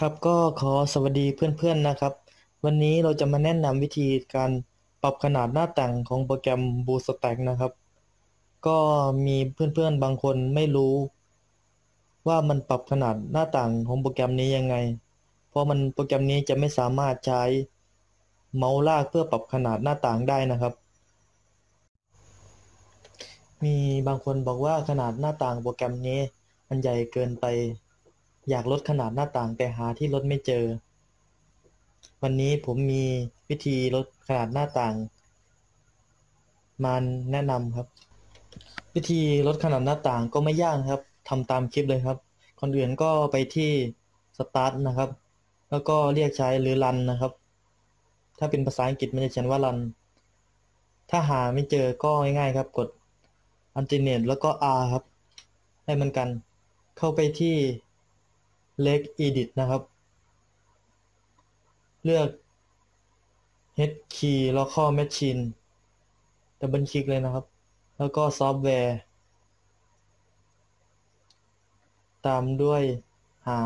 ครับก็ขอสวัสดีเพื่อนๆนะครับ วันนี้เราจะมาแนะนำวิธีการปรับขนาดหน้าต่างของโปรแกรม BlueStack นะครับ ก็มีเพื่อนๆบางคนไม่รู้ ว่ามันปรับขนาดหน้าต่างของโปรแกรมนี้ยังไง เพราะมันโปรแกรมนี้จะไม่สามารถใช้เมาส์ลากเพื่อปรับขนาดหน้าต่างได้นะครับ มีบางคนบอกว่าขนาดหน้าต่างโปรแกรมนี้มันใหญ่เกินไป อยากลดขนาดหน้าต่างแต่หาที่ลดไม่เจอ วันนี้ผมมีวิธีลดขนาดหน้าต่าง มาแนะนำครับ วิธีลดขนาดหน้าต่างก็ไม่ยากครับทำตามคลิปเลยครับก่อนอื่นก็ไปที่ Start นะครับ แล้วก็เรียกใช้หรือ Run นะครับ ถ้าเป็นภาษาอังกฤษมันจะเขียนว่า Run ถ้าหาไม่เจอก็ง่ายๆครับกด Alternate แล้วก็ R ครับ ให้มันกัน เข้าไปที่ Leg Edit นะครับ เลือก Head Key Local Machine ดับเบิลคลิกเลยนะครับ แล้วก็ซอฟต์แวร์ ตามด้วยหา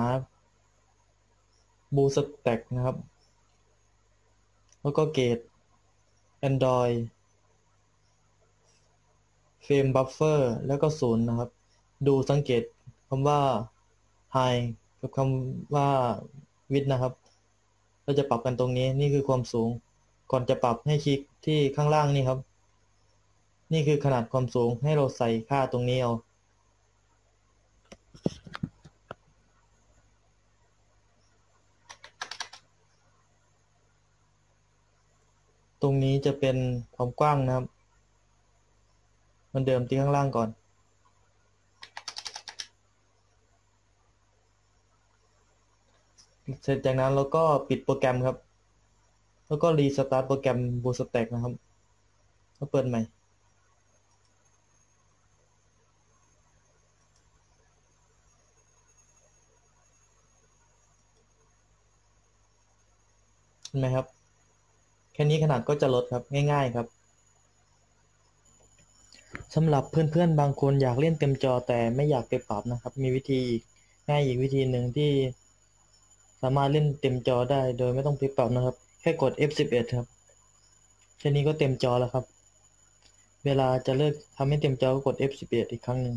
BlueStack นะครับ แล้วก็เกต Android Frame Buffer แล้วก็ศูนย์นะครับ ดูสังเกตคำว่า High กับคำว่า Width นะครับ เราจะปรับกันตรงนี้นี่คือความสูง ก่อนจะปรับให้คลิกที่ข้างล่างนี่ครับ นี่คือขนาดความสูงให้เราใส่ค่าตรงนี้เอาตรงนี้จะเป็นความกว้างนะครับเหมันเดิมที่ข้างล่างก่อน เสร็จจากนั้นเราก็ปิดโปรแกรมครับ แล้วก็รีสตาร์ทโปรแกรม BlueStack นะครับแล้วเปิดใหม่ เห็นไหมครับ แค่นี้ขนาดก็จะลดครับง่าย ๆครับสำหรับเพื่อนๆบางคนอยากเล่นเต็มจอแต่ไม่อยากไปปรับนะครับ มีวิธีง่ายอีกวิธีหนึ่งที่ สามารถเล่นเต็มจอได้โดยไม่ต้องไปปรับนะครับ แค่กด F11 ครับแค่นี้ก็เต็มจอแล้วครับ เวลาจะเลิกทำให้เต็มจอก็กด F11 อีกครั้งหนึ่ง